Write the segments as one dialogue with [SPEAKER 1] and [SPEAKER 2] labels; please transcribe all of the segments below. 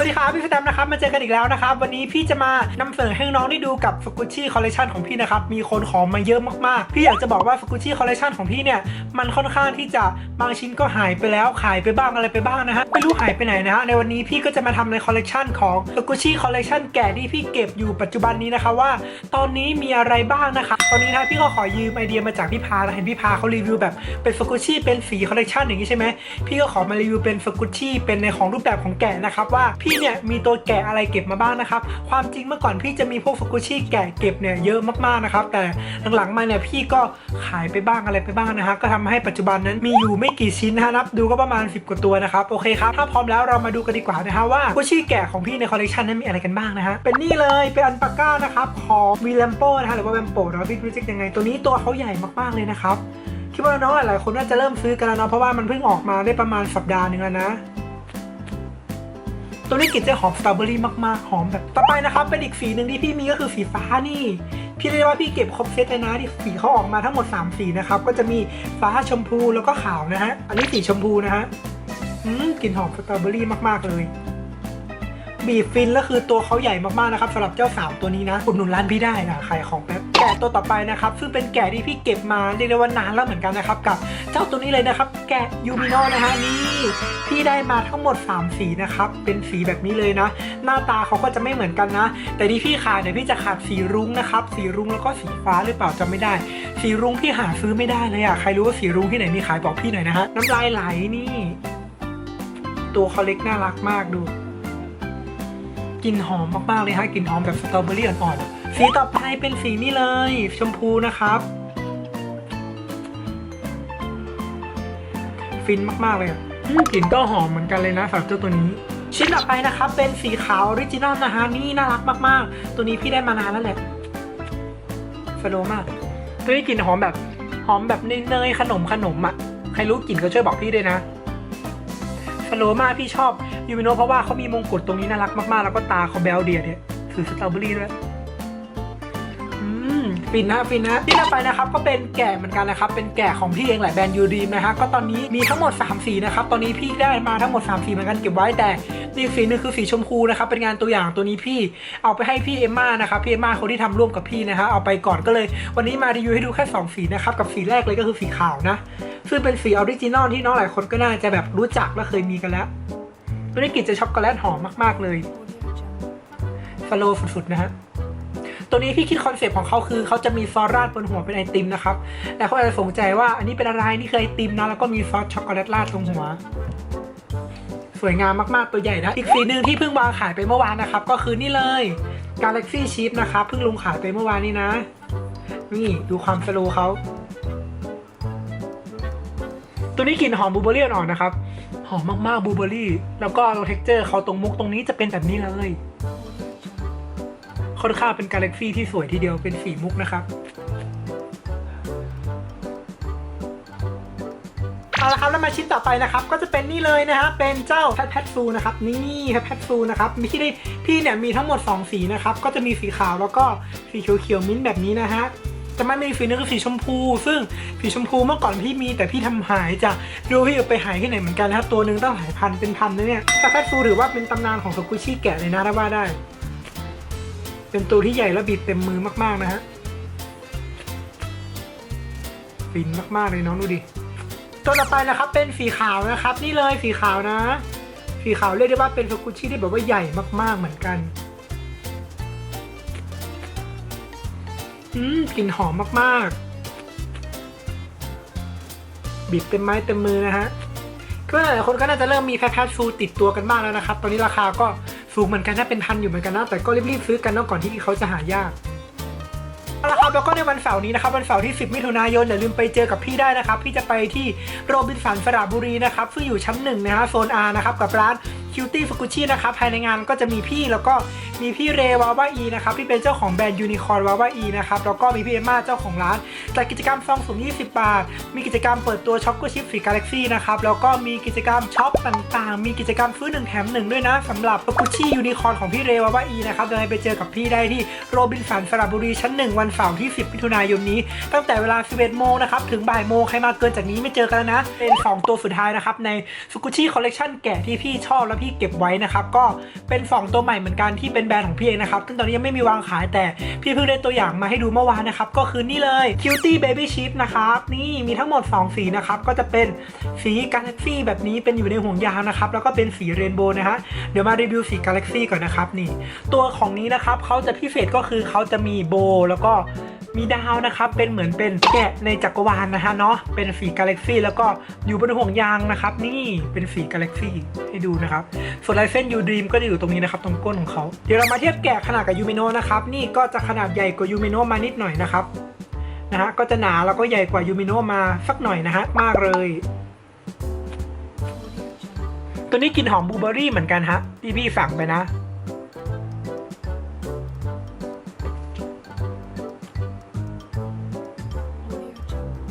[SPEAKER 1] สวัสดีครับพี่สแตมนะครับมาเจอกันอีกแล้วนะครับ วันนี้พี่จะมานำเสนอให้น้องได้ดูกับฟ u กุชี่คอลเลคชันของพี่นะครับ มีคนขอมาเยอะมากๆ พี่อยากจะบอกว่าฟ u กุชี่คอลเลคชันของพี่เนี่ยมันค่อนข้างที่จะบางชิ้นก็หายไปแล้วขายไปบ้างอะไรไปบ้างนะฮะไม่รู้หายไปไหนนะฮะในวันนี้พี่ก็จะมาทำในคอลเลคชันของฟ u กุชี่คอลเลคชันแก่ที่พี่เก็บอยู่ปัจจุบันนี้นะคะว่า ตอนนี้มีอะไรบ้างนะคะ ตอนนี้นะพี่ก็ขอยืมไอเดียมาจากพี่พานะเห็นพี่พาเขารีวิวแบบเป็นฟ u กุชี่เป็นสีคอลเลคชันอย่างนี้ใช่ไหมพี่ก็ขอมารีวิวเป็นฟ u กุชี่เป็นในของรูปแบบของแกะนะครับว่าพี่เนี่ยมีตัวแกะอะไรเก็บมาบ้างนะครับ ความจริงเมื่อก่อนพี่จะมีพวกฟ u กุชี่แกะเก็บเนี่ยเยอะมากๆนะครับ แต่หลังๆมาเนี่ยพี่ก็ขายไปบ้างอะไรไปบ้างนะฮะก็ทำให้ปัจจุบันนั้นมีอยู่ไม่กี่ชิ้นนะฮะนับดูก็ประมาณ 10 กว่าตัวนะครับโอเคครับถ้าพร้อมแล้วเรามาดูกันดีกว่านะฮะว่ากุชี่แกะของพี่ในคอลเลคชันนั้นมีอะไรกันบ้างนะฮะเป็นนี่เลยเป็นอันปาก้านะครับของวีแลมโปนะฮะหรือว่าแวมโปนะพี่รู้จักยังไงตัวนี้ตัวเขาใหญ่มากๆเลยนะครับคิดว่าน้องหลายๆคนน่าจะเริ่มซื้อกันแล้วเนาะเพราะว่ามันเพิ่งออกมาได้ประมาณสัปดาห์หนึ่งแล้วนะ ตัวนี้กลิ่นจะหอมสตรอเบอรี่มากๆ หอมแบบต่อไปนะครับเป็นอีกสีหนึ่งที่พี่มีก็คือสีฟ้านี่ พี่เรียกว่าพี่เก็บครบเซตเลยนะที่สีเขาออกมาทั้งหมด 3 สีนะครับ ก็จะมีฟ้าชมพูแล้วก็ขาวนะฮะ อันนี้สีชมพูนะฮะอืมกลิ่นหอมสตรอเบอรี่มากๆเลย บีฟินแล้วคือตัวเขาใหญ่มากๆนะครับสำหรับเจ้าสาวตัวนี้นะอุดหนุนร้านพี่ได้นะขายของแป๊บแกะตัวต่อไปนะครับซึ่งเป็นแกะที่พี่เก็บมาเรียกได้ว่านานแล้วเหมือนกันนะครับกับเจ้าตัวนี้เลยนะครับ แกะยูมิโนนะฮะนี่พี่ได้มาทั้งหมด 3 สีนะครับเป็นสีแบบนี้เลยนะ หน้าตาเขาก็จะไม่เหมือนกันนะ แต่ที่พี่ขาดเนี่ยพี่จะขาดสีรุ้งนะครับสีรุ้งแล้วก็สีฟ้าหรือเปล่าจำไม่ได้ สีรุ้งพี่หาซื้อไม่ได้เลยอะใครรู้ว่าสีรุ้งที่ไหนมีขายบอกพี่หน่อยนะฮะน้ำลายไหลนี่ ตัวเขาเล็กน่ารักมากดู กลิ่นหอมมากๆเลยฮะกลิ่นหอมแบบสตรอเบอรี่อ่อนๆสีต่อไปเป็นสีนี้เลย ชมพูนะครับฟินมากๆเลยอะกลิ่นก็หอมเหมือนกันเลยนะสำหรับเจ้าตัวนี้ ชิ้นต่อไปนะครับเป็นสีขาวออริจินอลนะฮะนี่น่ารักมากๆ ตัวนี้พี่ได้มานานแล้วแหละสโลมากตัวนี้กลิ่นหอมแบบหอมแบบเนยๆขนมขนมๆอะใครรู้กลิ่นก็ช่วยบอกพี่ด้วยนะ สโลมากพี่ชอบยูมิโนะเพราะว่าเขามีมงกุฎตรงนี้น่ารักมากๆ แล้วก็ตาเขาแบลเดียเนี่ยถือสตรอเบอรี่ด้วย ฟินนะฟินนะที่ต่อไปนะครับก็เป็นแกะเหมือนกันนะครับเป็นแกะของพี่เองแหละแบรนด์ยูดีมนะฮะก็ตอนนี้มีทั้งหมด3สีนะครับตอนนี้พี่ได้มาทั้งหมด3สีเหมือนกันเก็บไว้แต่นี่สีหนึงคือสีชมพูนะครับเป็นงานตัวอย่างตัวนี้พี่เอาไปให้พี่เอมมานะครับพี่เอมมาคนที่ทำร่วมกับพี่นะฮะเอาไปก่อนก็เลย วันนี้มารีวิวให้ดูแค่สองสีนะครับกับสีแรกเลยก็คือสีขาวนะ ซึ่งเป็นสีออริจินอลที่น้องหลายคนก็น่าจะแบบรู้จักและเคยมีกันแล้วตัวนี้กลิ่นจะช็อกโกแลตหอมมากๆเลยฟโลสุดๆนะฮะ ตัวนี้พี่คิดคอนเซปต์ของเขาคือเขาจะมีซอสราดบนหัวเป็นไอติมนะครับแต่เขาอาจจะสงใจว่าอันนี้เป็นอะไรนี่คือไอติมนะแล้วก็มีซอสช็อกโกแลตราดตรงหัวสวยงามมาก ๆ ตัวใหญ่นะ อีกสีหนึ่งที่เพิ่งวางขายไปเมื่อวานนะครับ ก็คือนี่เลย Galaxy Chip นะครับ เพิ่งลงขายไปเมื่อวานนี้นะ นี่ดูความสโลว์เขา ตัวนี้กลิ่นหอมบูเบอรี่อ่อนนะครับ หอมมาก ๆ บูเบอร์รี่ แล้วก็เท็กเจอร์เขาตรงมุกตรงนี้จะเป็นแบบนี้เลย ค่อนข้างเป็นกาแล็กซี่ที่สวยทีเดียวเป็นสีมุกนะครับเอาละครับแล้วมาชิ้นต่อไปนะครับ ก็จะเป็นนี่เลยนะฮะเป็นเจ้าแพทแพทฟูนะครับนี่แพทแพทฟูนะครับมีที่ได้พี่เนี่ยมีทั้งหมด 2 สีนะครับก็จะมีสีขาวแล้วก็สีเขียวๆมิ้นท์แบบนี้นะฮะจะไม่มีสีนึงคือสีชมพู ซึ่งสีชมพูเมื่อก่อนพี่มีแต่พี่ทำหายจ้ะดูพี่เอาไปหายที่ไหนเหมือนกันนะครับตัวหนึ่งต้องหายพันเป็นพันนะเนี่ยแพทแพทฟูถือว่าเป็นตำนานของสกุชี่แกะเลยนะถ้าว่าได้ เป็นตัวที่ใหญ่และบีบเต็มมือมาก ๆ นะฮะฟินมาก ๆ เลยน้องดูดิ ตัวต่อไปนะครับเป็นสีขาวนะครับ นี่เลยสีขาวนะ สีขาวเรียกได้ว่าเป็นสกุชชี่ที่แบบว่าใหญ่มาก ๆ เหมือนกันอืมกลิ่นหอมมาก ๆ บีบเต็มไม้เต็มมือนะฮะก็หลายคนก็น่าจะเริ่มมีแพคแคชฟูติดตัวกันบ้างแล้วนะครับ ตอนนี้ราคาก็ สูงเหมือนกันนะเป็นพันอยู่เหมือนกันนะแต่ก็รีบๆซื้อกันเนาะก่อนที่เขาจะหายากเอาละครับแล้วก็ในวันเสาร์นี้นะครับวันเสาร์ที่ 10 มิถุนายนอย่าลืมไปเจอกับพี่ได้นะครับ พี่จะไปที่โรบินสันสระบุรีนะครับซึ่งอยู่ชั้นหนึ่งนะฮะโซน R นะครับกับร้าน คิวตี้ฟุกุชินะครับภายในงานก็จะมีพี่แล้วก็มีพี่เรวาวาอีนะครับที่เป็นเจ้าของแบรนด์ยูนิคอร์วาวาอีนะครับแล้วก็มีพี่เอมมาเจ้าของร้านจัดกิจกรรมซองสุ่ม20 บาท มีกิจกรรมเปิดตัวช็อกโกชิปสีกาแล็กซี่นะครับแล้วก็มีกิจกรรมช็อปต่างๆ มีกิจกรรมซื้อหนึ่งแถมหนึ่งด้วยนะสำหรับฟุกุชิยูนิคอร์ของพี่เรวาวาอีนะครับยังไงไปเจอกับพี่ได้ที่โรบินสันสระบุรีชั้นหนึ่งวันเสาร์ที่ 10 มิถุนายนนี้ ตั้งแต่เวลา 11 โมงนะครับถึงบ่ายโมงใครมาเกินจากนี้ไม่เจอกันแล้วนะ เป็น 2 ตัวสุดท้ายนะครับในฟุกุชิคอลเล t ชันแกะที่พี่ชอบและพี่ที่เก็บไว้นะครับก็เป็นสองตัวใหม่เหมือนกันที่เป็นแบรนด์ของพี่เองนะครับซึ่งตอนนี้ยังไม่มีวางขายแต่พี่เพิ่งได้ตัวอย่างมาให้ดูเมื่อวานนะครับก็คือนี่เลย Cutie Baby Sheep นะครับนี่มีทั้งหมด 2 สีนะครับก็จะเป็นสี Galaxy แบบนี้เป็นอยู่ในห่วงยางนะครับแล้วก็เป็นสีเรนโบว์นะฮะเดี๋ยวมารีวิวสี Galaxy ก่อนนะครับนี่ตัวของนี้นะครับเขาจะพิเศษก็คือเขาจะมีโบแล้วก็ มีดาวนะครับเป็นเหมือนเป็นแกะในจักรวาลนะฮะเนาะเป็นสีกาแล็กซี่แล้วก็อยู่บนห่วงยางนะครับ นี่เป็นสีกาแล็กซี่ให้ดูนะครับส่วนลายเส้นยูดรีมก็จะอยู่ตรงนี้นะครับตรงก้นของเขาเดี๋ยวเรามาเทียบแกะขนาดกับยูเมโนนะครับนี่ก็จะขนาดใหญ่กว่ายูเมโนมานิดหน่อยนะครับนะฮะก็จะหนาแล้วก็ใหญ่กว่ายูเมโนมาสักหน่อยนะฮะมากเลย ตัวนี้กลิ่นหอมบลูเบอร์รี่เหมือนกันฮะที่พี่สั่งไปนะ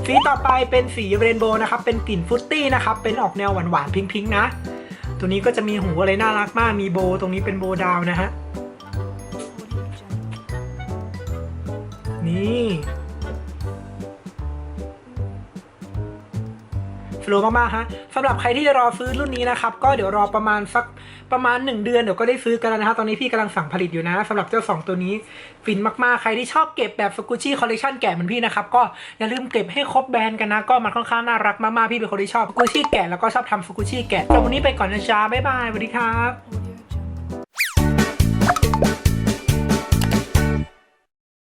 [SPEAKER 1] สีต่อไปเป็นสีเรนโบว์นะครับ เป็นกลิ่นฟุตตี้นะครับ เป็นออกแนวหวานๆพิงๆนะ ตัวนี้ก็จะมีหูอะไรน่ารักมาก มีโบตรงนี้เป็นโบดาวนะฮะ นี่ โลว์มากๆฮะสำหรับใครที่จะรอซื้อรุ่นนี้นะครับก็เดี๋ยวรอประมาณสักประมาณ 1 เดือนเดี๋ยวก็ได้ซื้อกันแล้วนะฮะตอนนี้พี่กำลังสั่งผลิตอยู่นะสำหรับเจ้า 2 ตัวนี้ฟินมากๆ ใครที่ชอบเก็บแบบสกุชี่คอลเลคชันแกะเหมือนพี่นะครับก็อย่าลืมเก็บให้ครบแบรนด์กันนะก็มันค่อนข้างน่ารักมากๆพี่เป็นคนที่ชอบสกุชี่แกะแล้วก็ชอบทำสกุชี่แกะแต่วันนี้ไปก่อนนะจ๊ะบ๊ายบายสวัสดีครับ